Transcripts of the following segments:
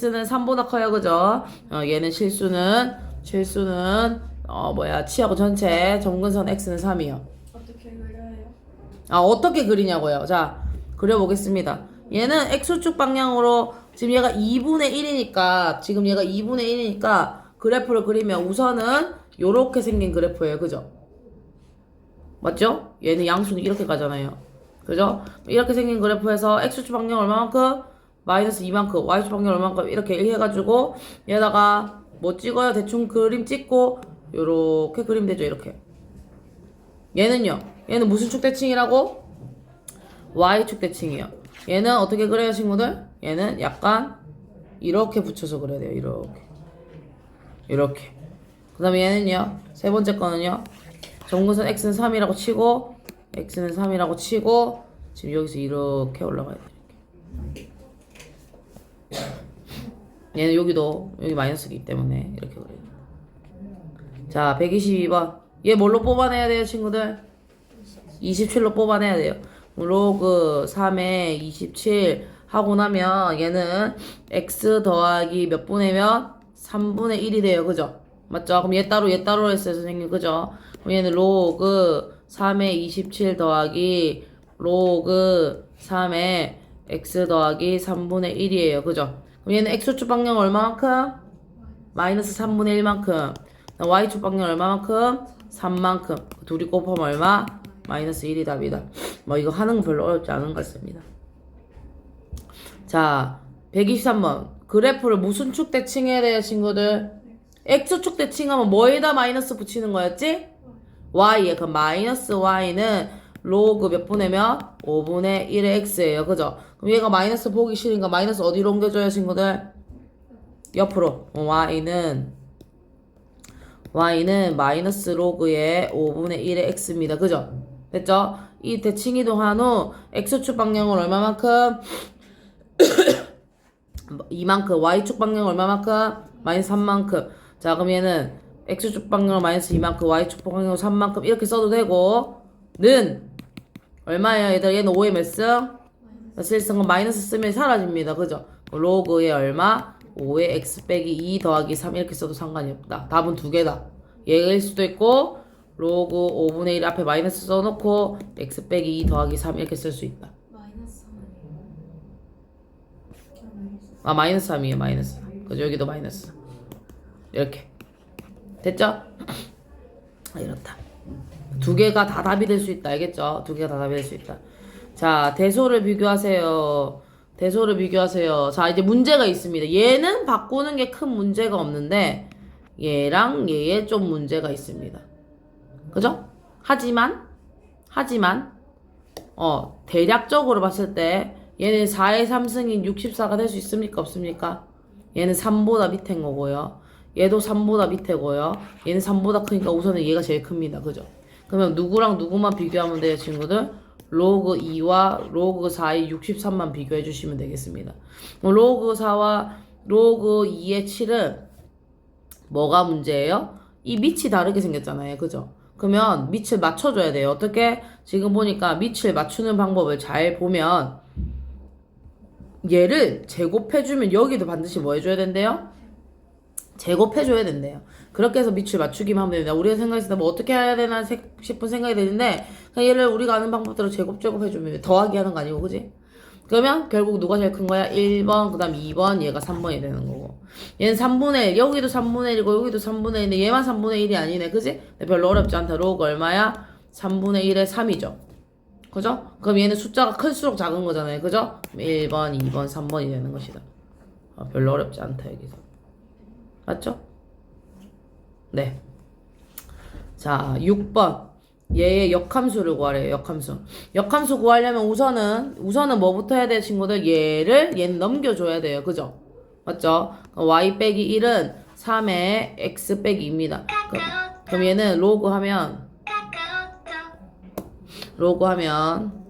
x는 3보다 커요 그죠? 어, 얘는 실수는 실수는 어 뭐야 치하고 전체 점근선 x는 3이요 어떻게 그려요? 아 어떻게 그리냐고요 자 그려보겠습니다 얘는 x축 방향으로 지금 얘가 2분의 1이니까 지금 얘가 2분의 1이니까 그래프를 그리면 우선은 요렇게 생긴 그래프예요 그죠? 맞죠? 얘는 양수는 이렇게 가잖아요 그죠? 이렇게 생긴 그래프에서 x축 방향 얼마만큼? 마이너스 2만큼 y축 방향 얼마만큼 이렇게 해가지고 얘다가 뭐 찍어요? 대충 그림 찍고 요렇게 그리면 되죠 이렇게 얘는요 얘는 무슨 축 대칭이라고? y축 대칭이요 얘는 어떻게 그래요 친구들? 얘는 약간 이렇게 붙여서 그려야 돼요 이렇게 이렇게 그 다음에 얘는요 세 번째 거는요 정근선 x는 3이라고 치고 x는 3이라고 치고 지금 여기서 이렇게 올라가야 돼요 이렇게. 얘는 여기도 여기 마이너스이기 때문에 이렇게 그려요 자 122번 얘 뭘로 뽑아내야 돼요 친구들? 27로 뽑아내야 돼요 로그 3에 27 하고 나면 얘는 x 더하기 몇 분의면 3분의 1이 돼요 그죠? 맞죠? 그럼 얘 따로 얘 따로 했어요 선생님 그죠? 그럼 얘는 로그 3에 27 더하기 로그 3에 x 더하기 3분의 1이에요 그죠? 그럼 얘는 x축 방향 얼마만큼? 마이너스 3분의 1만큼 y축 방향 얼마만큼? 3만큼 둘이 곱하면 얼마? 마이너스 1이 답이다 뭐 이거 하는 건 별로 어렵지 않은 것 같습니다 자 123번 그래프를 무슨 축 대칭해야 돼요 친구들? x축 대칭하면 뭐에다 마이너스 붙이는 거였지? y에 그 마이너스 y는 로그 몇 분의면 5분의 1의 x예요 그죠? 그럼 얘가 마이너스 보기 싫으니까 마이너스 어디로 옮겨줘요 친구들? 옆으로 어, y는 y는 마이너스 로그의 5분의 1의 x입니다 그죠? 됐죠? 이 대칭 이동한 후 x축 방향은 얼마만큼? 이만큼 y축 방향 얼마만큼? 마이너스 3만큼 자 그럼 얘는 x축 방향으로 마이너스 2만큼 y축 방향으로 3만큼 이렇게 써도 되고 는 얼마예요 얘들 얘는 5의 몇 승? 실승은 마이너스 쓰면 사라집니다. 그죠? 로그의 얼마? 5의 x 빼기 2 더하기 3 이렇게 써도 상관이 없다. 답은 두 개다. 얘일 수도 있고 로그 5분의 1 앞에 마이너스 써놓고 x 빼기 2 더하기 3 이렇게 쓸 수 있다. 마이너스 3이에요. 아 마이너스 3이에요 마이너스 3 그죠? 여기도 마이너스 이렇게. 됐죠? 아, 이렇다. 두 개가 다 답이 될 수 있다. 알겠죠? 두 개가 다 답이 될 수 있다 자 대소를 비교하세요 대소를 비교하세요 자 이제 문제가 있습니다 얘는 바꾸는 게 큰 문제가 없는데 얘랑 얘에 좀 문제가 있습니다 그죠? 하지만 하지만 어 대략적으로 봤을 때 얘는 4의 3승인 64가 될 수 있습니까 없습니까? 얘는 3보다 밑인 거고요. 얘도 3보다 밑이고요. 얘는 3보다 크니까 우선은 얘가 제일 큽니다. 그죠? 그러면 누구랑 누구만 비교하면 돼요, 친구들? 로그 2와 로그 4의 63만 비교해 주시면 되겠습니다. 로그 4와 로그 2의 7은 뭐가 문제예요? 이 밑이 다르게 생겼잖아요. 그죠? 그러면 밑을 맞춰줘야 돼요. 어떻게? 지금 보니까 밑을 맞추는 방법을 잘 보면 얘를 제곱해주면 여기도 반드시 뭐 해줘야 된대요? 제곱해줘야 된대요. 그렇게 해서 밑을 맞추기만 하면 됩니다. 우리가 생각했을 때 뭐 어떻게 해야 되나 세- 싶은 생각이 드는데 그냥 얘를 우리가 아는 방법대로 제곱 제곱 해주면 돼. 더하기 하는 거 아니고 그지? 그러면 결국 누가 제일 큰 거야? 1번, 그 다음 2번, 얘가 3번이 되는 거고. 얘는 3분의 1, 여기도 3분의 1이고 여기도 3분의 1인데 얘만 3분의 1이 아니네. 그지? 별로 어렵지 않다. 로그 얼마야? 3분의 1의 3이죠. 그죠? 그럼 얘는 숫자가 클수록 작은 거잖아요. 그죠? 1번, 2번, 3번이 되는 것이다. 아, 별로 어렵지 않다, 여기서. 맞죠? 네. 자, 6번. 얘의 역함수를 구하래요, 역함수. 역함수 구하려면 우선은, 우선은 뭐부터 해야 돼요, 친구들? 얘를, 얘는 넘겨줘야 돼요. 그죠? 맞죠? y 빼기 1은 3의 x 빼기 2입니다. 그럼, 그럼 얘는 로그 하면, 로그 하면,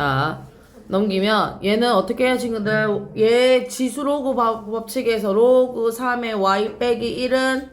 자, 넘기면 얘는 어떻게 해요 친구들? 얘 지수 로그 법- 법칙에서 로그 3의 y 빼기 1은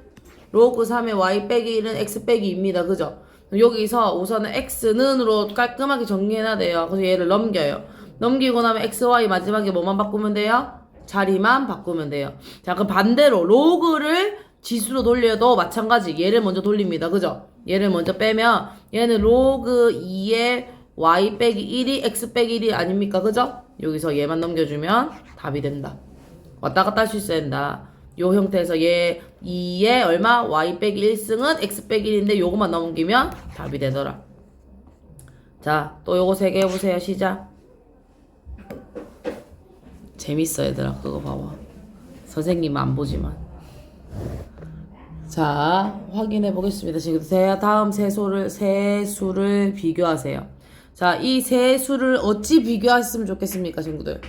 로그 3의 y 빼기 1은 x 빼기 2입니다. 그죠? 여기서 우선은 x는으로 깔끔하게 정리해야 돼요. 그래서 얘를 넘겨요. 넘기고 나면 x, y 마지막에 뭐만 바꾸면 돼요? 자리만 바꾸면 돼요. 자 그럼 반대로 로그를 지수로 돌려도 마찬가지. 얘를 먼저 돌립니다. 그죠? 얘를 먼저 빼면 얘는 로그 2의 y 빼기 1이 x 빼기 1이 아닙니까 그죠 여기서 얘만 넘겨주면 답이 된다 왔다 갔다 할 수 있어야 된다. 요 형태에서 얘 2에 얼마? y 빼기 1승은 x 빼기 1인데 요거만 넘기면 답이 되더라. 자, 또 요거 세 개 해보세요. 시작. 재밌어 얘들아. 그거 봐봐. 선생님 안 보지만. 자, 확인해 보겠습니다. 지금 세, 다음 세 수를, 세 수를 비교하세요. 자, 이 세 수를 어찌 비교했으면 좋겠습니까, 친구들?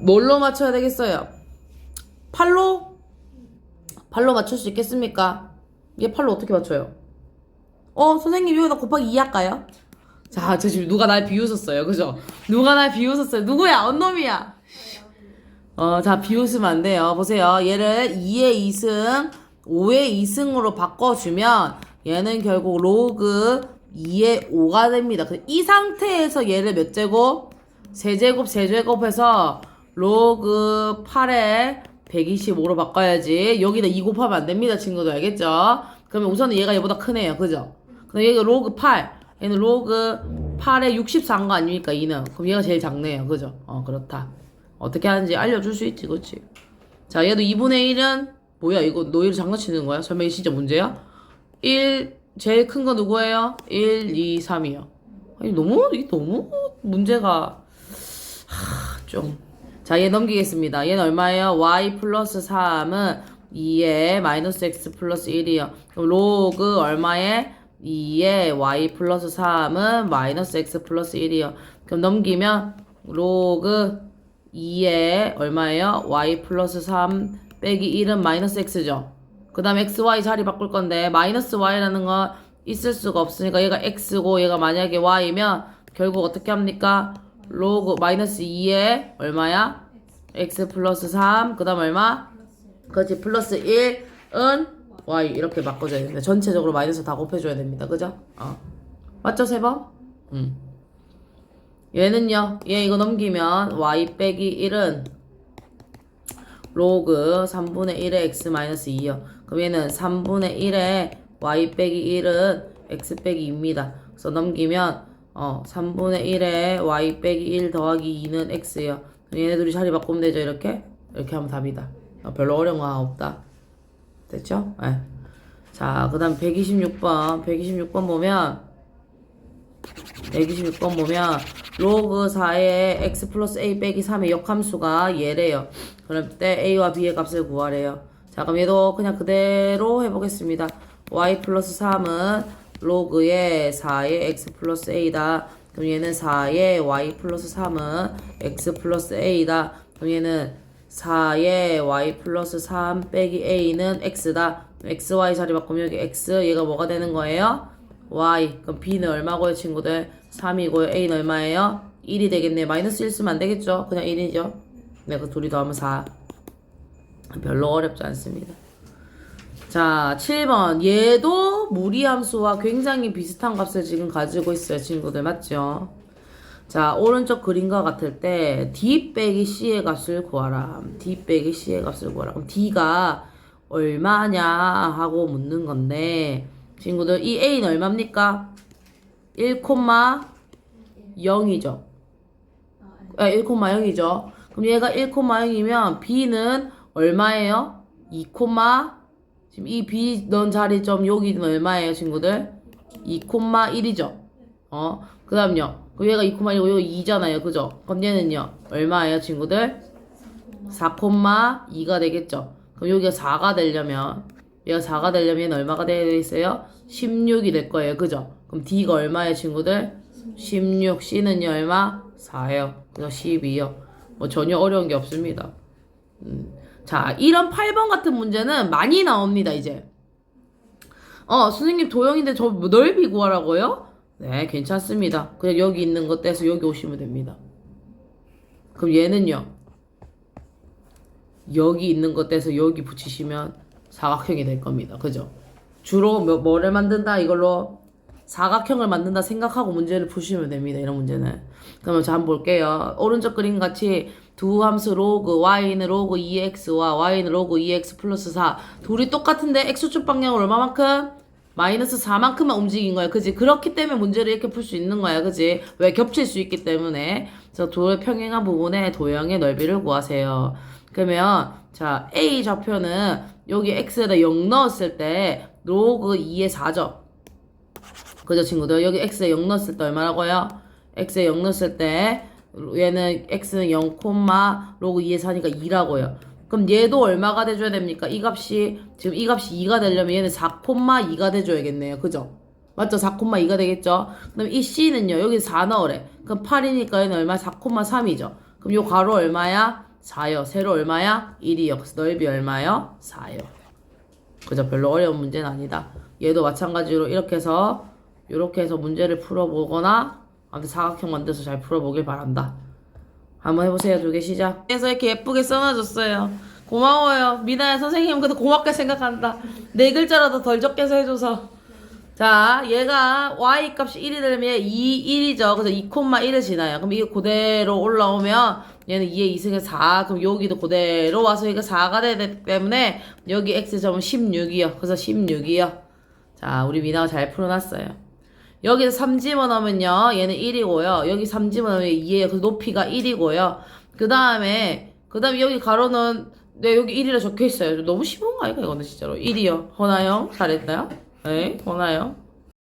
뭘로 맞춰야 되겠어요? 팔로? 팔로 맞출 수 있겠습니까? 얘 팔로 어떻게 맞춰요? 어, 선생님 여기다 곱하기 2 할까요? 자, 저 지금 누가 날 비웃었어요. 그죠? 누가 날 비웃었어요. 누구야? 언놈이야? 어, 자, 비웃으면 안 돼요. 보세요. 얘를 2의 2승, 5의 2승으로 바꿔주면 얘는 결국 로그 2의 5가 됩니다. 그이 상태에서 얘를 몇 제곱? 세제곱, 세제곱해서 로그 8에 125로 바꿔야지. 여기다 2 곱하면 안 됩니다, 친구들. 알겠죠? 그러면 우선은 얘가 얘보다 크네요. 그죠? 근데 얘가 로그 8. 얘는 로그 8에 64인 거 아닙니까, 2는? 그럼 얘가 제일 작네요. 그죠? 어, 그렇다. 어떻게 하는지 알려줄 수 있지, 그치? 자, 얘도 2분의 1은, 뭐야, 이거 너희를 장난치는 거야? 설마 이게 진짜 문제야? 1, 제일 큰 거 누구예요? 1, 2, 3이요. 아니, 너무, 너무 문제가, 하, 좀. 자, 얘 넘기겠습니다. 얘는 얼마예요? y 플러스 3은 2에 마이너스 x 플러스 1이요. 그럼 로그 얼마에? 2에 y 플러스 3은 마이너스 x 플러스 1이요. 그럼 넘기면 로그 2에 얼마예요? y 플러스 3 빼기 1은 마이너스 x죠. 그 다음에 xy 자리 바꿀 건데 마이너스 y라는 건 있을 수가 없으니까 얘가 x고 얘가 만약에 y면 결국 어떻게 합니까? 로그 마이너스 2에 얼마야? x 플러스 3 그 다음 얼마? 그렇지 플러스 1은 y 이렇게 바꿔줘야 됩니다. 전체적으로 마이너스 다 곱해줘야 됩니다. 그죠? 어. 맞죠 세 번? 응. 얘는요. 얘 이거 넘기면 y 빼기 1은 로그 3분의 1의 x 마이너스 2요. 그럼 얘는 3분의 1의 y 빼기 1은 x 빼기 2입니다. 그래서 넘기면 어 3분의 1의 y 빼기 1 더하기 2는 x요. 얘네 둘이 자리 바꾸면 되죠. 이렇게 이렇게 하면 답이다. 어, 별로 어려운 거 없다. 됐죠? 네. 자, 그 다음 126번. 126번 보면 126번 보면 로그 4의 x 플러스 a 빼기 3의 역함수가 얘래요. 그럴 때 a와 b의 값을 구하래요. 자 그럼 얘도 그냥 그대로 해보겠습니다. y 플러스 3은 로그의 4의 x 플러스 a다. 그럼 얘는 4의 y 플러스 3은 x 플러스 a다. 그럼 얘는 4의 y 플러스 3 빼기 a는 x다. xy 자리 바꾸면 여기 x 얘가 뭐가 되는 거예요? Y 그럼 b는 얼마고요 친구들? 3이고요 a는 얼마예요? 1이 되겠네. 마이너스 1 쓰면 안 되겠죠? 그냥 1이죠? 네 그 둘이 더하면 4 별로 어렵지 않습니다. 자 7번. 얘도 무리함수와 굉장히 비슷한 값을 지금 가지고 있어요 친구들. 맞죠? 자 오른쪽 그림과 같을 때 d 빼기 c의 값을 구하라. D 빼기 c의 값을 구하라. 그럼 d가 얼마냐 하고 묻는 건데 친구들 이 a는 얼마입니까? 1,0이죠. 아, 1,0이죠. 그럼 얘가 1,0이면 b는 얼마예요? 2, 지금 이 b 넣은 자리점 여기는 얼마예요, 친구들? 2,1이죠. 어, 그 다음요. 그럼 얘가 2,1이고 여기 2잖아요. 그죠? 그럼 얘는요, 얼마예요, 친구들? 4,2가 되겠죠. 그럼 여기가 4가 되려면 얘가 4가 되려면 얼마가 되어 있어요? 16이 될 거예요. 그죠? 그럼 D가 얼마예요, 친구들? 16. C는요, 얼마? 4예요. 그래서 12요. 뭐 전혀 어려운 게 없습니다. 음. 자, 이런 8번 같은 문제는 많이 나옵니다, 이제. 어, 선생님 도형인데 저 넓이 구하라고요? 네, 괜찮습니다. 그냥 여기 있는 것 떼서 여기 오시면 됩니다. 그럼 얘는요. 여기 있는 것 떼서 여기 붙이시면 사각형이 될 겁니다. 그죠? 주로 뭐, 뭐를 만든다 이걸로 사각형을 만든다 생각하고 문제를 푸시면 됩니다. 이런 문제는. 그러면 자 한번 볼게요. 오른쪽 그림 같이 두 함수 로그 y는 로그 2x와 y는 로그 2x 플러스 4 둘이 똑같은데 x축 방향으로 얼마만큼? 마이너스 4만큼만 움직인 거야. 그지? 그렇기 때문에 문제를 이렇게 풀 수 있는 거야. 그지? 왜? 겹칠 수 있기 때문에. 그래서 둘의 평행한 부분의 도형의 넓이를 구하세요. 그러면 자 a 좌표는 여기 x에다 0 넣었을 때 로그 2의 4죠. 그죠 친구들 여기 x에 0 넣었을 때 얼마라고요? x에 0 넣었을 때 얘는 x는 0, 로그 2의 4니까 2라고요. 그럼 얘도 얼마가 돼줘야 됩니까? 이 값이 지금 이 값이 2가 되려면 얘는 4,2가 돼줘야겠네요. 그죠? 맞죠? 4,2가 되겠죠? 그럼 이 c는요 여기 4 넣으래. 그럼 8이니까 얘는 얼마? 4,3이죠. 그럼 요 괄호 얼마야? 4요. 세로 얼마야? 1이요. 그래서 넓이 얼마요? 4요. 그죠? 별로 어려운 문제는 아니다. 얘도 마찬가지로 이렇게 해서 이렇게 해서 문제를 풀어보거나 아무튼 사각형 만들어서 잘 풀어보길 바란다. 한번 해보세요. 두 개 시작. 그래서 이렇게 예쁘게 써놔줬어요. 고마워요. 미나야 선생님 그래도 고맙게 생각한다. 네 글자라도 덜 적게서 해줘서. 자, 얘가 y 값이 1이 되려면 얘 2, 1이죠. 그래서 2,1을 지나요. 그럼 이게 그대로 올라오면 얘는 2의 2승에 4. 그럼 여기도 그대로 와서 이거 4가 되기 때문에 여기 x점은 16이요. 그래서 16이요. 자, 우리 미나가 잘 풀어놨어요. 여기서 3 집어넣으면요. 얘는 1이고요. 여기 3 집어넣으면 2예요. 그 높이가 1이고요. 그 다음에, 그 다음에 여기 가로는, 네, 여기 1이라 적혀 있어요. 너무 쉬운 거 아닌가, 이거는 진짜로. 1이요. 허나요? 잘했나요? 네, 허나요?